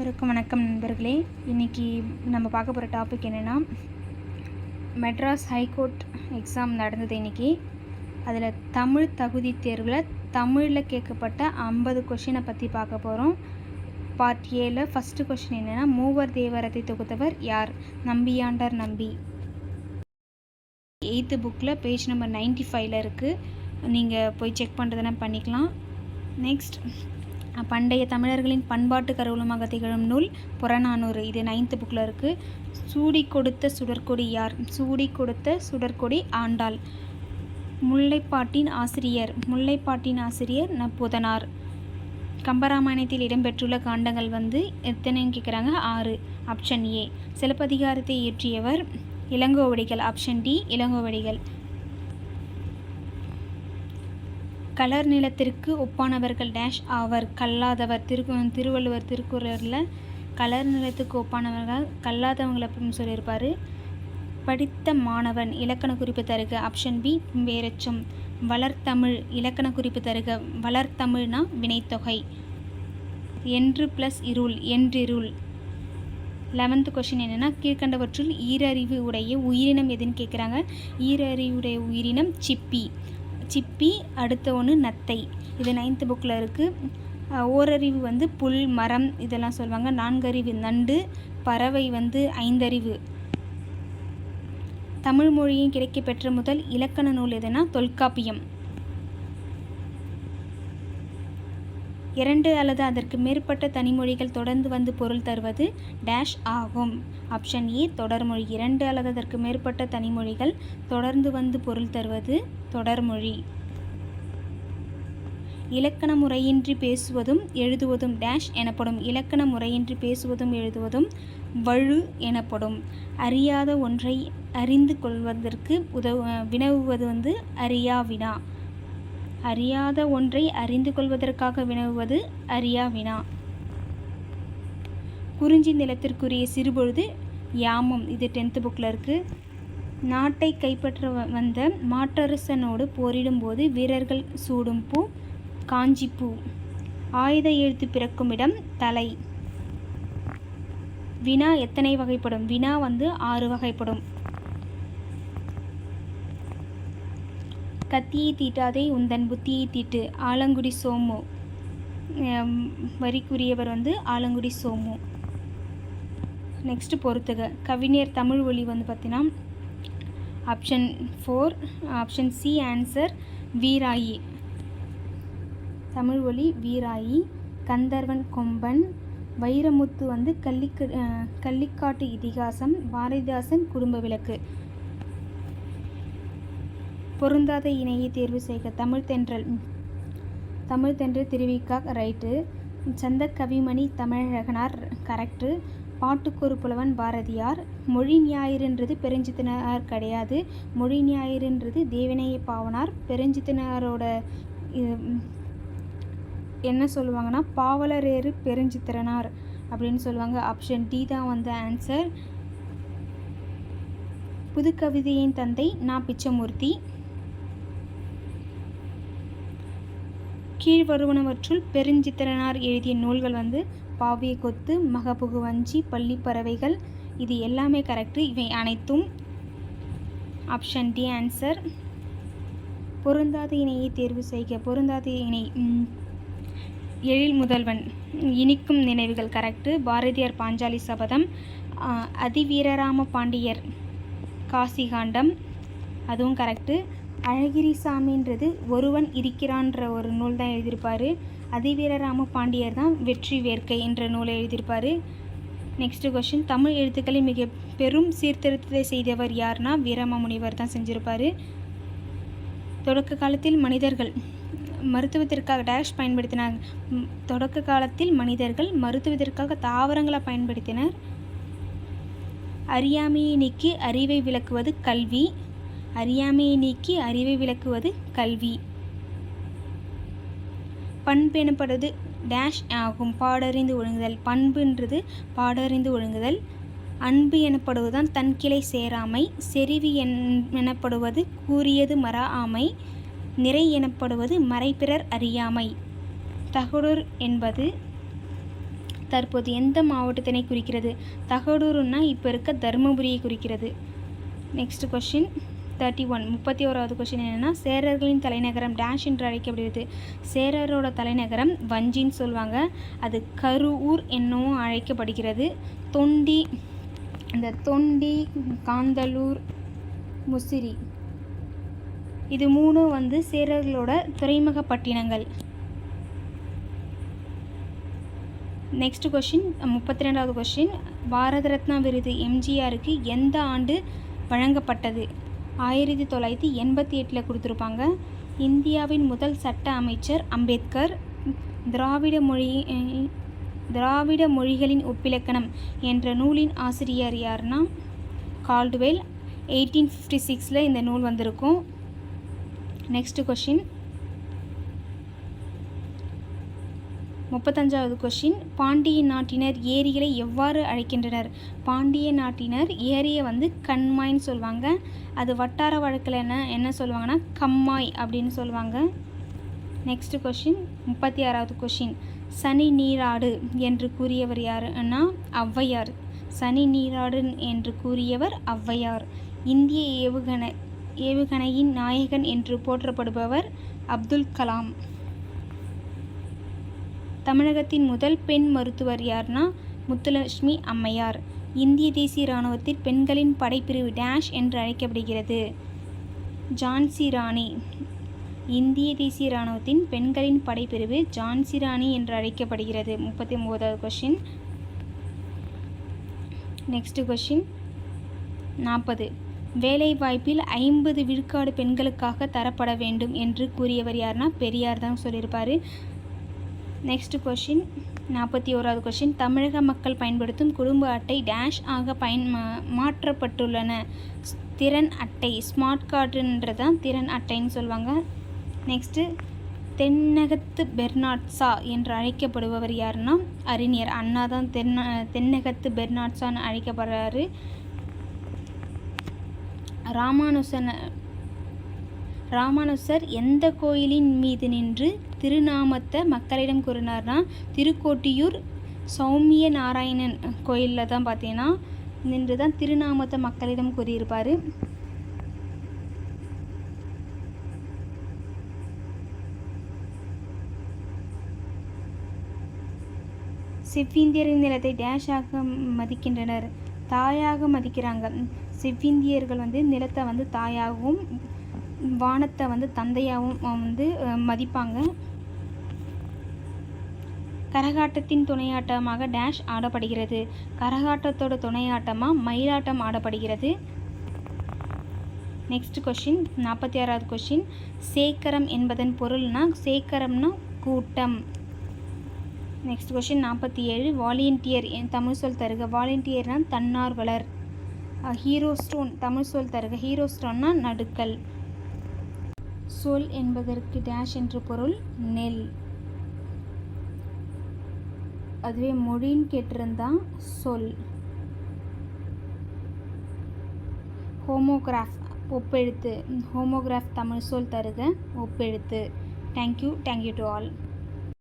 அனைவருக்கும் வணக்கம் நண்பர்களே. இன்றைக்கி நம்ம பார்க்க போகிற டாபிக் என்னென்னா மெட்ராஸ் ஹைகோர்ட் எக்ஸாம் நடந்தது இன்றைக்கி அதில் தமிழ் தகுதி தேர்வில் தமிழில் கேட்கப்பட்ட ஐம்பது கொஷினை பற்றி பார்க்க போகிறோம் பார்ட் ஏல ஃபஸ்ட்டு கொஷின் என்னென்னா மூவர் தேவரத்தை தொகுத்தவர் யார்? நம்பியாண்டார் நம்பி. எயித்து புக்கில் பேஜ் நம்பர் நைன்டி ஃபைவ்ல இருக்குது நீங்கள் போய் செக் பண்ணுறதுனா பண்ணிக்கலாம். நெக்ஸ்ட் பண்டைய தமிழர்களின் பண்பாட்டு கருவூலமாக திகழும் நூல் புறநானூறு. இது நைன்த்து புக்கில் இருக்குது சூடி கொடுத்த சுடற்கொடி யார்? சூடி கொடுத்த சுடற்கொடி ஆண்டாள். முல்லைப்பாட்டின் ஆசிரியர். முல்லைப்பாட்டின் ஆசிரியர் நப்புதனார் கம்பராமாயணத்தில் இடம்பெற்றுள்ள காண்டங்கள் வந்து எத்தனைன்னு கேட்குறாங்க ஆறு. Option A. சிலப்பதிகாரத்தை இயற்றியவர் Ilangovadigal. Option D Ilangovadigal. Colour நிலத்திற்கு ஒப்பானவர்கள் டேஷ் ஆவர் கல்லாதவர் திரு திருவள்ளுவர் திருக்குறளில் கலர் நிலத்துக்கு ஒப்பானவர்கள் கல்லாதவங்களை அப்படின்னு சொல்லியிருப்பார். படித்த மாணவன் இலக்கண குறிப்பு தருக ஆப்ஷன் பி வேரச்சம் வளர்த்தமிழ் இலக்கண குறிப்பு தருக வளர்த்தமிழ்னா வினைத்தொகை. என்று ப்ளஸ் இருள் என்றிருள். லெவன்த்து கொஷின் என்னென்னா கீழ்கண்டவற்றுள் ஈரறிவு உடைய உயிரினம் எதுன்னு கேட்குறாங்க ஈரறிவுடைய உயிரினம் சிப்பி. சிப்பி அடுத்த ஒன்று நத்தை. இது நைன்த்து புக்கில் இருக்குது ஓரறிவு வந்து புல் மரம் இதெல்லாம் சொல்லுவாங்க. நான்கறிவு நண்டு பறவை வந்து ஐந்தறிவு. தமிழ் மொழியின் கிடைக்கப்பெற்ற முதல் இலக்கண நூல் எதுனா தொல்காப்பியம். இரண்டு அல்லது அதற்கு மேற்பட்ட தனிமொழிகள் தொடர்ந்து வந்து பொருள் தருவது டேஷ் ஆகும். ஆப்ஷன் ஏ தொடர்மொழி இரண்டு அல்லது அதற்கு மேற்பட்ட தனிமொழிகள் தொடர்ந்து வந்து பொருள் தருவது தொடர்மொழி இலக்கண முறையின்றி பேசுவதும் எழுதுவதும் டேஷ் எனப்படும். இலக்கண முறையின்றி பேசுவதும் எழுதுவதும் வழு எனப்படும். அறியாத ஒன்றை அறிந்து கொள்வதற்கு உதவு வினவுவது வந்து அறியா வினா. அறியாத ஒன்றை அறிந்து கொள்வதற்காக வினவுவது அறியா வினா குறிஞ்சி நிலத்திற்குரிய சிறுபொழுது யாமம் இது டென்த்து புக்கில் இருக்குது நாட்டை கைப்பற்ற வந்த மாட்டரசனோடு போரிடும்போது வீரர்கள் சூடும் பூ காஞ்சிப்பூ ஆயுத எழுத்து பிறக்கும் இடம் தலை. வினா எத்தனை வகைப்படும்? வினா வந்து ஆறு வகைப்படும். கத்தியை தீட்டாதே உந்தன் புத்தியை தீட்டு. ஆலங்குடி சோமு. வரிக்குரியவர் வந்து ஆலங்குடி சோமு. நெக்ஸ்ட் பொறுத்துக. கவிஞர் தமிழ் ஒளி வந்து பார்த்தீங்கன்னா option four option C answer Veerayi. Tamil Oli Veerayi. Kandharvan கொம்பன். வைரமுத்து வந்து கள்ளிக்கு கள்ளிக்காட்டு இதிகாசம் பாரதிதாசன் குடும்ப விளக்கு. பொருந்தாத இணையை தேர்வு செய்க. தமிழ் தென்றல். தமிழ் தென்றல் திருவிக்கா ரைட்டு. சந்த கவிமணி தமிழகனார் கரெக்டு பாட்டுக்கொரு புலவன் பாரதியார். மொழி ஞாயிறுன்றது பெருஞ்சித்தினார் கிடையாது. மொழி ஞாயிறுன்றது தேவநேய பாவனார். பெருஞ்சித்தினாரோட என்ன சொல்லுவாங்கன்னா பாவலரேறு பெருஞ்சித்திரனார் அப்படின்னு சொல்லுவாங்க. ஆப்ஷன் டி தான் வந்து ஆன்சர். புதுக்கவிதையின் தந்தை நான் பிச்சமூர்த்தி. கீழ்வருவனவற்றுள் பெருஞ்சித்திரனார் எழுதிய நூல்கள் வந்து பாவிய கொத்து மகபுகு வஞ்சி பள்ளி பறவைகள் இது எல்லாமே கரெக்டு இவை அனைத்தும் ஆப்ஷன் டி ஆன்சர் பொருந்தாத இணையை தேர்வு செய்க. பொருந்தாத இணை எழில் முதல்வன். இனிக்கும் நினைவுகள் கரெக்டு பாரதியார் பாஞ்சாலி சபதம். அதிவீரராம பாண்டியர் காசிகாண்டம் அதுவும் கரெக்டு அழகிரிசாமின்றது ஒருவன் இருக்கிறான்ற ஒரு நூல் தான் எழுதியிருப்பார். அதிவீரராம பாண்டியர் தான் வெற்றி வேர்க்கை என்ற நூலை எழுதியிருப்பார். நெக்ஸ்ட் கொஷின் தமிழ் எழுத்துக்களை மிக பெரும் சீர்திருத்தத்தை செய்தவர் யார்னா வீரமாமுனிவர் தான் செஞ்சுருப்பார். தொடக்க காலத்தில் மனிதர்கள் மருத்துவத்திற்காக டேஷ் பயன்படுத்தினார் தொடக்க காலத்தில் மனிதர்கள் மருத்துவத்திற்காக தாவரங்களை பயன்படுத்தினர். அறியாமையை நீக்கி அறிவை விளக்குவது கல்வி. அறியாமையை நீக்கி அறிவை விளக்குவது கல்வி. பண்பு எனப்படுவது டேஷ் ஆகும். பாடறிந்து ஒழுங்குதல். பண்புன்றது பாடறிந்து ஒழுங்குதல். அன்பு எனப்படுவதுதான் தன் கிளை சேராமை. செறிவு என் எனப்படுவது கூறியது மரா ஆமை. நிறை எனப்படுவது மறைப்பிறர் அறியாமை. தகடூர் என்பது தற்போது எந்த மாவட்டத்தினை குறிக்கிறது? தகடூருன்னா இப்போ இருக்க தருமபுரியை குறிக்கிறது. நெக்ஸ்ட் கொஷின் தேர்ட்டி ஒன் முப்பத்தி ஓராவது கொஷின் என்னென்னா சேரர்களின் தலைநகரம் டேஷ் என்று அழைக்கப்படுகிறது. சேரரோட தலைநகரம் வஞ்சின்னு சொல்லுவாங்க. அது கருவூர் என்னவும் அழைக்கப்படுகிறது. தொண்டி இந்த தொண்டி காந்தலூர் முசிறி. இது மூணும் வந்து சேரர்களோட துறைமுக பட்டினங்கள். நெக்ஸ்ட் கொஷின் முப்பத்தி ரெண்டாவது கொஷின் பாரத ரத்னா விருது எம்ஜிஆருக்கு எந்த ஆண்டு வழங்கப்பட்டது? ஆயிரத்தி தொள்ளாயிரத்தி எண்பத்தி எட்டில் கொடுத்துருப்பாங்க. இந்தியாவின் முதல் சட்ட அமைச்சர் அம்பேத்கர். திராவிட மொழி திராவிட மொழிகளின் ஒப்பிலக்கணம் என்ற நூலின் ஆசிரியர் யாருன்னா கால்டுவெல் எயிட்டீன் ஃபிஃப்டி சிக்ஸில் இந்த நூல் வந்திருக்கும். நெக்ஸ்ட் கொஷின் முப்பத்தஞ்சாவது கொஷின் பாண்டிய நாட்டினர் ஏரிகளை எவ்வாறு அழைக்கின்றனர்? பாண்டிய நாட்டினர் ஏரியை வந்து கண்மாய்ன்னு சொல்லுவாங்க. அது வட்டார வழக்கில் என்ன என்ன சொல்லுவாங்கன்னா கம்மாய் அப்படின்னு சொல்லுவாங்க. நெக்ஸ்ட் கொஷின் முப்பத்தி ஆறாவது கொஷின் சனி நீராடு என்று கூறியவர் யாருன்னா ஔவையார். சனி நீராடு என்று கூறியவர் ஔவையார். இந்திய ஏவுகணை ஏவுகணையின் நாயகன் என்று போற்றப்படுபவர் அப்துல் கலாம். தமிழகத்தின் முதல் பெண் மருத்துவர் யார்னா முத்துலட்சுமி அம்மையார். இந்திய தேசிய இராணுவத்தில் பெண்களின் படைப்பிரிவு டேஷ் என்று அழைக்கப்படுகிறது. ஜான்சி ராணி. இந்திய தேசிய இராணுவத்தின் பெண்களின் படைப்பிரிவு ஜான்சி ராணி என்று அழைக்கப்படுகிறது. முப்பத்தி ஒம்போதாவது கொஷின் நெக்ஸ்ட் கொஷின் நாற்பது. வேலைவாய்ப்பில் ஐம்பது விழுக்காடு பெண்களுக்காக தரப்பட வேண்டும் என்று கூறியவர் யார்னா பெரியார் தான் சொல்லியிருப்பார். நெக்ஸ்ட் கொஷின் நாற்பத்தி ஓராவது கொஷின் தமிழக மக்கள் பயன்படுத்தும் குடும்ப அட்டை டேஷ் ஆக பயன் மாற்றப்பட்டுள்ளன. திறன் அட்டை ஸ்மார்ட் கார்டுன்றது தான் திறன் அட்டைன்னு சொல்லுவாங்க. நெக்ஸ்ட்டு தென்னகத்து பெர்னாட்ஸா என்று அழைக்கப்படுபவர் யாருன்னா அறிஞர். அண்ணா தான் தென்ன தென்னகத்து பெர்னாட்ஸான்னு அழைக்கப்படுறாரு. ராமானுசன் ராமானுசர் எந்த கோயிலின் மீது நின்று திருநாமத்தை மக்களிடம் கூறினார்னா திருக்கோட்டியூர் சௌமிய நாராயணன் கோயிலில் தான் பார்த்தீங்கன்னா நின்று தான் திருநாமத்தை மக்களிடம் கூறியிருப்பார். செவ்விந்தியரின் நிலத்தை டேஷாக மதிக்கின்றனர் தாயாக மதிக்கிறாங்க. செவ்விந்தியர்கள் வந்து நிலத்தை வந்து தாயாகவும் வானத்தை வந்து தந்தையாகவும் வந்து மதிப்பாங்க. கரகாட்டத்தின் துணையாட்டமாக டேஷ் ஆடப்படுகிறது. கரகாட்டத்தோட துணையாட்டமாக மயிலாட்டம் ஆடப்படுகிறது. நெக்ஸ்ட் கொஷின் நாற்பத்தி ஆறாவது கொஷின் சேக்கரம் என்பதன் பொருள்னா சேக்கரம்னா கூட்டம். நெக்ஸ்ட் கொஷின் நாற்பத்தி ஏழு வாலண்டியர் தமிழ் சொல் தருக. வாலண்டியர்னால் தன்னார்வலர். ஹீரோ ஸ்டோன் தமிழ் சொல் தருக. ஹீரோ ஸ்டோன்னா நடுக்கல். சொல் என்பதற்கு டேஷ் என்று பொருள் நெல் அதுவே மொழின்னு கேட்டிருந்தா சொல். ஹோமோகிராஃப் ஒப்பெழுத்து. ஹோமோகிராஃப் தமிழ் சொல் தருக ஒப்பெழுத்து. Thank you thank you to all